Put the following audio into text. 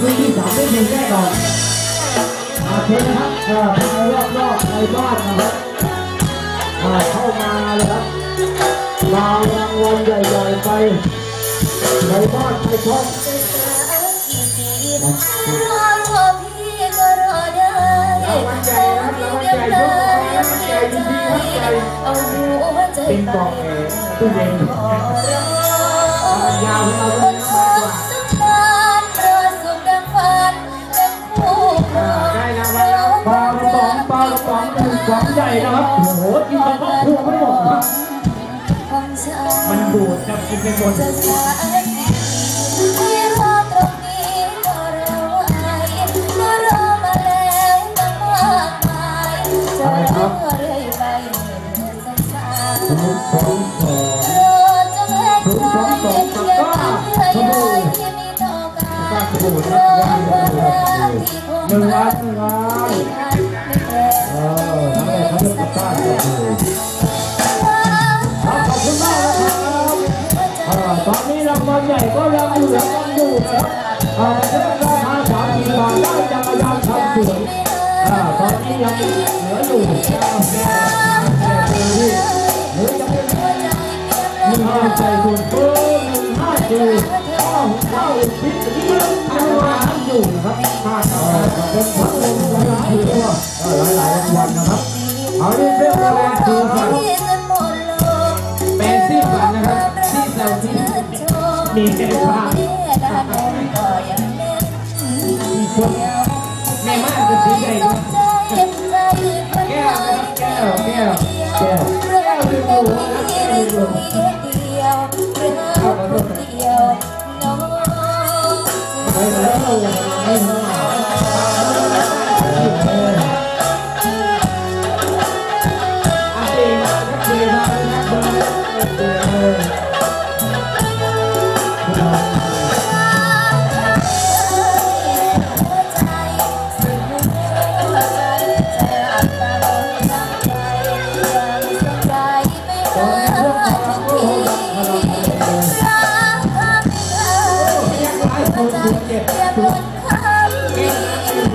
คือที่สามได้หนึ่งแน่นอนอาเชิญนะครับเอ่อภายรอบรอบในบ้านนะครับอ่าเข้ามาเลยครับมารางวัลใหญ่ๆไปในบ้านในช่องรอพอพี่ก็รอได้เอาหัวใจเป็นกล่องเอตู้เย็นขอร้องยาวให้เรา องปลากระป๋องหนึ่งกล่องใหญ่นะครับ โอ้โหกินไปครอบครัวไม่หมดครับของฉันมันบูดจะกินไปหมดจะสายที่รอตรงนี้ก็รอไว้ก็รอมาแล้วตั้งมากมายจรอเรื่อยไปสงสารสองสองสองรอจนแห้งใจเย็นเย็นเพื่อใยที่มีต่อกันรอครักที่คงหนึ่งล้านหนึ่งล้าน ทั้งหมดตะกร้าเลยครับขอบคุณมากนะครับอ่าตอนนี้รางวัลใหญ่ก็ยังเหลือกันอยู่นะครับอ่าเรื่องราคาสามสิบบาทได้จักรยานทำสวยอ่าตอนนี้ยังเหลืออยู่อ่าแม่แม่เจอที่เหลือยังเป็นหนึ่งห้าใจคุณเบหนึ่งห้าสี่ข้าวข้าวพิษที่ยังทำงานอยู่นะครับห้าต่อเป็นพัดลม แค่ภาพมีคนแม่มากเป็นสีใหญ่แก้วนะครับแก้วแก้วแก้วแก้วดึงหัวนะแก้วดึงหัวเดียวเรื่องเดียวน้องไปแล้วไม่มาอาเจมาครับเจมาครับเบอร์ จะ